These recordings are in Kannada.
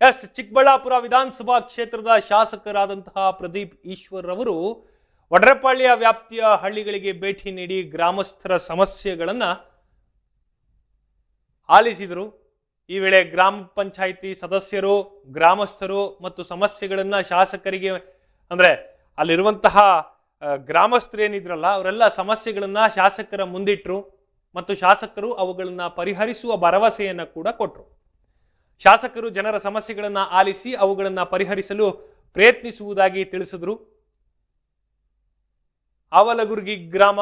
ಎಸ್, ಚಿಕ್ಕಬಳ್ಳಾಪುರ ವಿಧಾನಸಭಾ ಕ್ಷೇತ್ರದ ಶಾಸಕರಾದಂತಹ ಪ್ರದೀಪ್ ಈಶ್ವರ್ ಅವರು ವಡ್ರಪಾಳ್ಯ ವ್ಯಾಪ್ತಿಯ ಹಳ್ಳಿಗಳಿಗೆ ಭೇಟಿ ನೀಡಿ ಗ್ರಾಮಸ್ಥರ ಸಮಸ್ಯೆಗಳನ್ನು ಆಲಿಸಿದರು. ಈ ವೇಳೆ ಗ್ರಾಮ ಪಂಚಾಯಿತಿ ಸದಸ್ಯರು, ಗ್ರಾಮಸ್ಥರು ಮತ್ತು ಸಮಸ್ಯೆಗಳನ್ನು ಶಾಸಕರಿಗೆ ಅಂದ್ರೆ ಅಲ್ಲಿರುವಂತಹ ಗ್ರಾಮಸ್ಥರೇನಿದ್ರಲ್ಲ, ಅವರೆಲ್ಲ ಸಮಸ್ಯೆಗಳನ್ನು ಶಾಸಕರ ಮುಂದಿಟ್ಟರು ಮತ್ತು ಶಾಸಕರು ಅವುಗಳನ್ನು ಪರಿಹರಿಸುವ ಭರವಸೆಯನ್ನು ಕೂಡ ಕೊಟ್ಟರು ಶಾಸಕರು ಜನರ ಸಮಸ್ಯೆಗಳನ್ನು ಆಲಿಸಿ ಅವುಗಳನ್ನು ಪರಿಹರಿಸಲು ಪ್ರಯತ್ನಿಸುವುದಾಗಿ ತಿಳಿಸಿದ್ರು. ಅವಲಗುರ್ಗಿ ಗ್ರಾಮ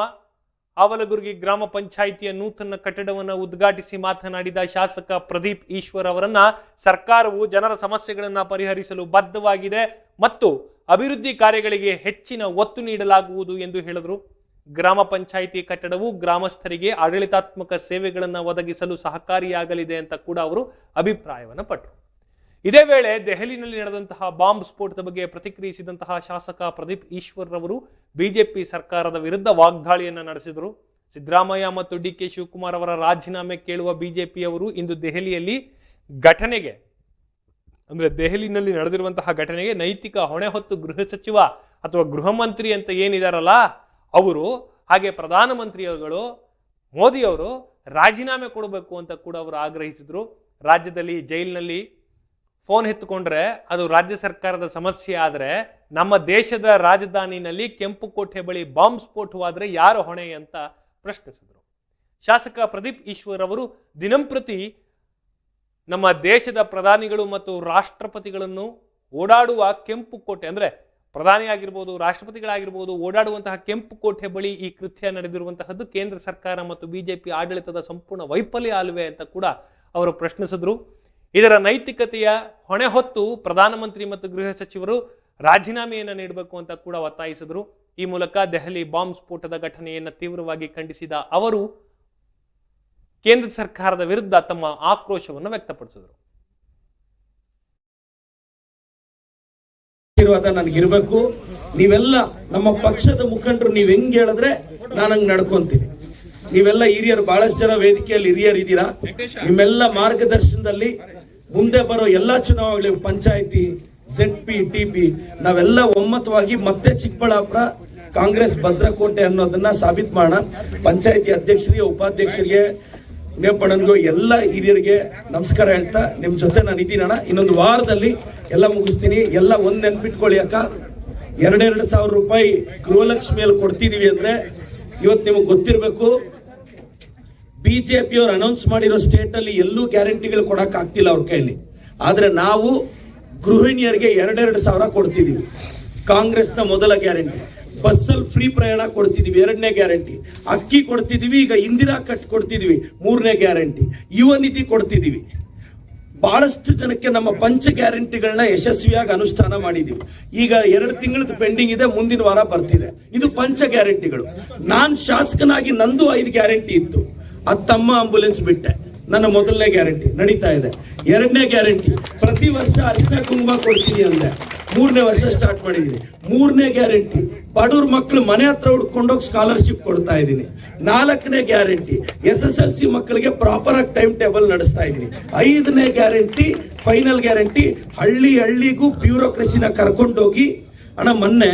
ಅವಲಗುರ್ಗಿ ಗ್ರಾಮ ಪಂಚಾಯಿತಿಯ ನೂತನ ಕಟ್ಟಡವನ್ನು ಉದ್ಘಾಟಿಸಿ ಮಾತನಾಡಿದ ಶಾಸಕ ಪ್ರದೀಪ್ ಈಶ್ವರ್ ಅವರನ್ನ ಸರ್ಕಾರವು ಜನರ ಸಮಸ್ಯೆಗಳನ್ನು ಪರಿಹರಿಸಲು ಬದ್ಧವಾಗಿದೆ ಮತ್ತು ಅಭಿವೃದ್ಧಿ ಕಾರ್ಯಗಳಿಗೆ ಹೆಚ್ಚಿನ ಒತ್ತು ನೀಡಲಾಗುವುದು ಎಂದು ಹೇಳಿದರು. ಗ್ರಾಮ ಪಂಚಾಯಿತಿ ಕಟ್ಟಡವು ಗ್ರಾಮಸ್ಥರಿಗೆ ಆಡಳಿತಾತ್ಮಕ ಸೇವೆಗಳನ್ನು ಒದಗಿಸಲು ಸಹಕಾರಿಯಾಗಲಿದೆ ಅಂತ ಕೂಡ ಅವರು ಅಭಿಪ್ರಾಯವನ್ನು ಪಟ್ಟರು ಇದೇ ವೇಳೆ ದೆಹಲಿನಲ್ಲಿ ನಡೆದಂತಹ ಬಾಂಬ್ ಸ್ಫೋಟದ ಬಗ್ಗೆ ಪ್ರತಿಕ್ರಿಯಿಸಿದಂತಹ ಶಾಸಕ ಪ್ರದೀಪ್ ಈಶ್ವರ್ರವರು ಬಿಜೆಪಿ ಸರ್ಕಾರದ ವಿರುದ್ಧ ವಾಗ್ದಾಳಿಯನ್ನು ನಡೆಸಿದರು. ಸಿದ್ದರಾಮಯ್ಯ ಮತ್ತು ಡಿ ಕೆ ಶಿವಕುಮಾರ್ ಅವರ ರಾಜೀನಾಮೆ ಕೇಳುವ ಬಿಜೆಪಿಯವರು ಇಂದು ದೆಹಲಿಯಲ್ಲಿ ಘಟನೆಗೆ, ಅಂದ್ರೆ ದೆಹಲಿನಲ್ಲಿ ನಡೆದಿರುವಂತಹ ಘಟನೆಗೆ ನೈತಿಕ ಹೊಣೆ ಹೊತ್ತು ಗೃಹ ಸಚಿವ ಅಥವಾ ಗೃಹ ಮಂತ್ರಿ ಅಂತ ಏನಿದಾರಲ್ಲ ಅವರು ಹಾಗೆ ಪ್ರಧಾನಮಂತ್ರಿಗಳು ಮೋದಿಯವರು ರಾಜೀನಾಮೆ ಕೊಡಬೇಕು ಅಂತ ಕೂಡ ಅವರು ಆಗ್ರಹಿಸಿದರು. ರಾಜ್ಯದಲ್ಲಿ ಜೈಲಿನಲ್ಲಿ ಫೋನ್ ಎತ್ತುಕೊಂಡ್ರೆ ಅದು ರಾಜ್ಯ ಸರ್ಕಾರದ ಸಮಸ್ಯೆ ಆದರೆ ನಮ್ಮ ದೇಶದ ರಾಜಧಾನಿನಲ್ಲಿ ಕೆಂಪು ಕೋಟೆ ಬಳಿ ಬಾಂಬ್ ಸ್ಫೋಟವಾದರೆ ಯಾರು ಹೊಣೆ ಅಂತ ಪ್ರಶ್ನಿಸಿದರು. ಶಾಸಕ ಪ್ರದೀಪ್ ಈಶ್ವರ್ ಅವರು ದಿನಂಪ್ರತಿ ನಮ್ಮ ದೇಶದ ಪ್ರಧಾನಿಗಳು ಮತ್ತು ರಾಷ್ಟ್ರಪತಿಗಳನ್ನು ಓಡಾಡುವ ಕೆಂಪು ಕೋಟೆ ಅಂದ್ರೆ ಪ್ರಧಾನಿ ಆಗಿರ್ಬೋದು ರಾಷ್ಟ್ರಪತಿಗಳಾಗಿರ್ಬೋದು, ಓಡಾಡುವಂತಹ ಕೆಂಪು ಕೋಟೆ ಬಳಿ ಈ ಕೃತ್ಯ ನಡೆದಿರುವಂತಹದ್ದು ಕೇಂದ್ರ ಸರ್ಕಾರ ಮತ್ತು ಬಿಜೆಪಿ ಆಡಳಿತದ ಸಂಪೂರ್ಣ ವೈಫಲ್ಯ ಅಲ್ವೇ ಅಂತ ಕೂಡ ಅವರು ಪ್ರಶ್ನಿಸಿದ್ರು. ಇದರ ನೈತಿಕತೆಯ ಹೊಣೆ ಹೊತ್ತು ಪ್ರಧಾನಮಂತ್ರಿ ಮತ್ತು ಗೃಹ ಸಚಿವರು ರಾಜೀನಾಮೆಯನ್ನು ನೀಡಬೇಕು ಅಂತ ಕೂಡ ಒತ್ತಾಯಿಸಿದ್ರು. ಈ ಮೂಲಕ ದೆಹಲಿ ಬಾಂಬ್ ಸ್ಫೋಟದ ಘಟನೆಯನ್ನು ತೀವ್ರವಾಗಿ ಖಂಡಿಸಿದ ಅವರು ಕೇಂದ್ರ ಸರ್ಕಾರದ ವಿರುದ್ಧ ತಮ್ಮ ಆಕ್ರೋಶವನ್ನು ವ್ಯಕ್ತಪಡಿಸಿದರು. ಆಶೀರ್ವಾದ ನನಗಿರ್ಬೇಕು. ನೀವೆಲ್ಲ ನಮ್ಮ ಪಕ್ಷದ ಮುಖಂಡರು, ನೀವ್ ಹೆಂಗೆ ಹೇಳಿದ್ರೆ ನಾನು ಹಂಗ್ ನಡ್ಕೊಂತೀನಿ. ನೀವೆಲ್ಲ ಹಿರಿಯರು, ಬಹಳಷ್ಟು ಜನ ವೇದಿಕೆಯಲ್ಲಿ ಹಿರಿಯರು ಇದ್ದೀರಾ? ನಿಮ್ಮೆಲ್ಲ ಮಾರ್ಗದರ್ಶನದಲ್ಲಿ ಮುಂದೆ ಬರೋ ಎಲ್ಲಾ ಚುನಾವಣೆಗಳು panchayat Z P T P ನಾವೆಲ್ಲ ಒಮ್ಮತವಾಗಿ ಮತ್ತೆ ಚಿಕ್ಕಬಳ್ಳಾಪುರ ಕಾಂಗ್ರೆಸ್ ಭದ್ರಕೋಟೆ ಅನ್ನೋದನ್ನ ಸಾಬೀತ್ ಮಾಡೋಣ. ಪಂಚಾಯತಿ ಅಧ್ಯಕ್ಷರಿಗೆ, ಉಪಾಧ್ಯಕ್ಷರಿಗೆ ನೇಪಣನ್ಗೂ ಎಲ್ಲ ಹಿರಿಯರಿಗೆ ನಮಸ್ಕಾರ ಹೇಳ್ತಾ ನಿಮ್ಮ ಜೊತೆ ನಾನು ಇದ್ದೀನಣ್ಣ ಇನ್ನೊಂದು ವಾರದಲ್ಲಿ ಎಲ್ಲ ಮುಗಿಸ್ತೀನಿ. ಎಲ್ಲ ಒಂದ್ ನೆನ್ಪಿಟ್ಕೊಳ್ಳಿ ಅಕ್ಕ. ಎರಡೆರಡು ಸಾವಿರ ರೂಪಾಯಿ ಗೃಹಲಕ್ಷ್ಮಿಯಲ್ಲಿ ಕೊಡ್ತಿದ್ದೀವಿ ಅಂದ್ರೆ ಇವತ್ತು ನಿಮಗೆ ಗೊತ್ತಿರಬೇಕು. ಬಿಜೆಪಿ ಅವ್ರು ಅನೌನ್ಸ್ ಮಾಡಿರೋ ಸ್ಟೇಟ್ ಅಲ್ಲಿ ಎಲ್ಲೂ ಗ್ಯಾರಂಟಿಗಳು ಕೊಡಕ್ ಆಗ್ತಿಲ್ಲ ಅವ್ರ ಕೈಯಲ್ಲಿ ಆದರೆ ನಾವು ಗೃಹಿಣಿಯರಿಗೆ ಎರಡೆರಡು ಸಾವಿರ ಕೊಡ್ತಿದ್ದೀವಿ ಕಾಂಗ್ರೆಸ್ನ ಮೊದಲ ಗ್ಯಾರಂಟಿ ಬಸ್ಸಲ್ಲಿ ಫ್ರೀ ಪ್ರಯಾಣ ಕೊಡ್ತಿದ್ದೀವಿ ಎರಡನೇ ಗ್ಯಾರಂಟಿ ಅಕ್ಕಿ ಕೊಡ್ತಿದ್ದೀವಿ ಈಗ ಇಂದಿರಾ ಕಟ್ ಕೊಡ್ತಿದ್ದೀವಿ ಮೂರನೇ ಗ್ಯಾರಂಟಿ ಯುವ ನಿಧಿ ಕೊಡ್ತಿದೀವಿ. ಬಹಳಷ್ಟು ಜನಕ್ಕೆ ನಮ್ಮ ಪಂಚ ಗ್ಯಾರಂಟಿಗಳನ್ನ ಯಶಸ್ವಿಯಾಗಿ ಅನುಷ್ಠಾನ ಮಾಡಿದೀವಿ. ಈಗ ಎರಡು ತಿಂಗಳದ ಪೆಂಡಿಂಗ್ ಇದೆ, ಮುಂದಿನ ವಾರ ಬರ್ತಿದೆ. ಇದು ಪಂಚ ಗ್ಯಾರಂಟಿಗಳು ನಾನ್ ಶಾಸಕನಾಗಿ ನಂದು ಐದು ಗ್ಯಾರಂಟಿ ಇತ್ತು. ಅದ್ ತಮ್ಮ ಆಂಬುಲೆನ್ಸ್ ಬಿಟ್ಟೆ. ನನ್ನ ಮೊದಲನೇ ಗ್ಯಾರಂಟಿ ನಡೀತಾ ಇದೆ. ಎರಡನೇ ಗ್ಯಾರಂಟಿ ಪ್ರತಿ ವರ್ಷ ಅರಿಶಿನ ಕುಂಭ ಕೊಡ್ತೀನಿ ಅಂದೆ. ಮೂರನೇ ವರ್ಷ ಸ್ಟಾರ್ಟ್ ಮಾಡಿದೀನಿ. ಮೂರನೇ ಗ್ಯಾರಂಟಿ ಬಡವ್ರ ಮಕ್ಕಳು ಮನೆ ಹತ್ರ ಹುಡ್ಕೊಂಡೋಗಿ ಸ್ಕಾಲರ್ಶಿಪ್ ಕೊಡ್ತಾ ಇದ್ದೀನಿ. ನಾಲ್ಕನೇ guarantee S S L C ಮಕ್ಕಳಿಗೆ ಪ್ರಾಪರ್ ಆಗಿ ಟೈಮ್ ಟೇಬಲ್ ನಡೆಸ್ತಾ ಇದ್ದೀನಿ. ಐದನೇ ಗ್ಯಾರಂಟಿ ಫೈನಲ್ ಗ್ಯಾರಂಟಿ ಹಳ್ಳಿ ಹಳ್ಳಿಗೂ ಬ್ಯೂರೋಕ್ರಸಿನ ಕರ್ಕೊಂಡೋಗಿ, ಅಣ್ಣ ಮೊನ್ನೆ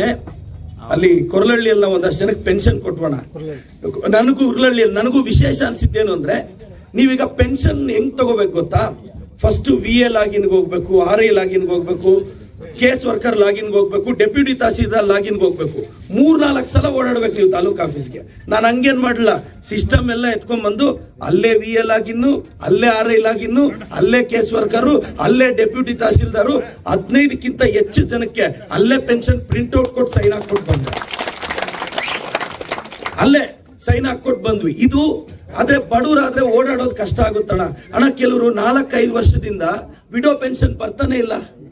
ಅಲ್ಲಿ ಕೊರಲಹಳ್ಳಿಯಲ್ಲಿ ಒಂದಷ್ಟು ಜನಕ್ಕೆ ಪೆನ್ಷನ್ ಕೊಟ್ವಣ ನನಗೂ ಉರ್ಲಹಳ್ಳಿಯಲ್ಲಿ ನನಗೂ ವಿಶೇಷ ಅನ್ಸಿದ್ದೇನು ಅಂದ್ರೆ, ನೀವೀಗ ಪೆನ್ಷನ್ ಹೆಂಗ್ ತಗೋಬೇಕು ಗೊತ್ತಾ? ಫಸ್ಟ್ ವಿ ಎಲ್ ಆಗಿನ್ಗೆ ಹೋಗ್ಬೇಕು ಆರ್ ಎಲ್ ಆಗಿನ್ಗೆ ಹೋಗ್ಬೇಕು ಕೇಸ್ ವರ್ಕರ್ ಲಾಗಿನ್ಗೆ ಹೋಗ್ಬೇಕು, ಡೆಪ್ಯೂಟಿ ತಹಸೀಲ್ದಾರ್ ಲಾಗಿನ್ ಹೋಗ್ಬೇಕು. ಮೂರ್ ನಾಲ್ಕು ಸಲ ಓಡಾಡ್ಬೇಕು ನೀವು ತಾಲೂಕ್ ಆಫೀಸ್ಗೆ. ನಾನು ಹಂಗೇನ್ ಮಾಡಲ್ಲ ಸಿಸ್ಟಮ್ ಎಲ್ಲ ಎತ್ಕೊಂಡ್ಬಂದು ಅಲ್ಲೇ ವಿ ಎಲ್ ಆಗಿನ್ನು, ಅಲ್ಲೇ ಆರ್ ಐ ಲಾಗಿನ್ನು ಅಲ್ಲೇ ಕೇಸ್ ವರ್ಕರು, ಅಲ್ಲೇ ಡೆಪ್ಯೂಟಿ ತಹಸೀಲ್ದಾರು, ಹದಿನೈದಕ್ಕಿಂತ ಹೆಚ್ಚು ಜನಕ್ಕೆ ಅಲ್ಲೇ ಪೆನ್ಷನ್ ಪ್ರಿಂಟ್ ಔಟ್ ಕೊಟ್ಟು ಸೈನ್ ಹಾಕ್ಕೊಟ್ಟು ಬಂದೆ. ಅಲ್ಲೇ ಸೈನ್ ಹಾಕ್ಕೊಟ್ಟು ಬಂದ್ವಿ. ಇದು ಆದ್ರೆ ಬಡವರಾದ್ರೆ ಓಡಾಡೋದು ಕಷ್ಟ ಆಗುತ್ತಣ್ಣ. ಅಣ್ಣ, ಕೆಲವರು ನಾಲ್ಕೈದು ವರ್ಷದಿಂದ ವಿಡೋ ಪೆನ್ಷನ್ ಬರ್ತಾನೆ ಇಲ್ಲ.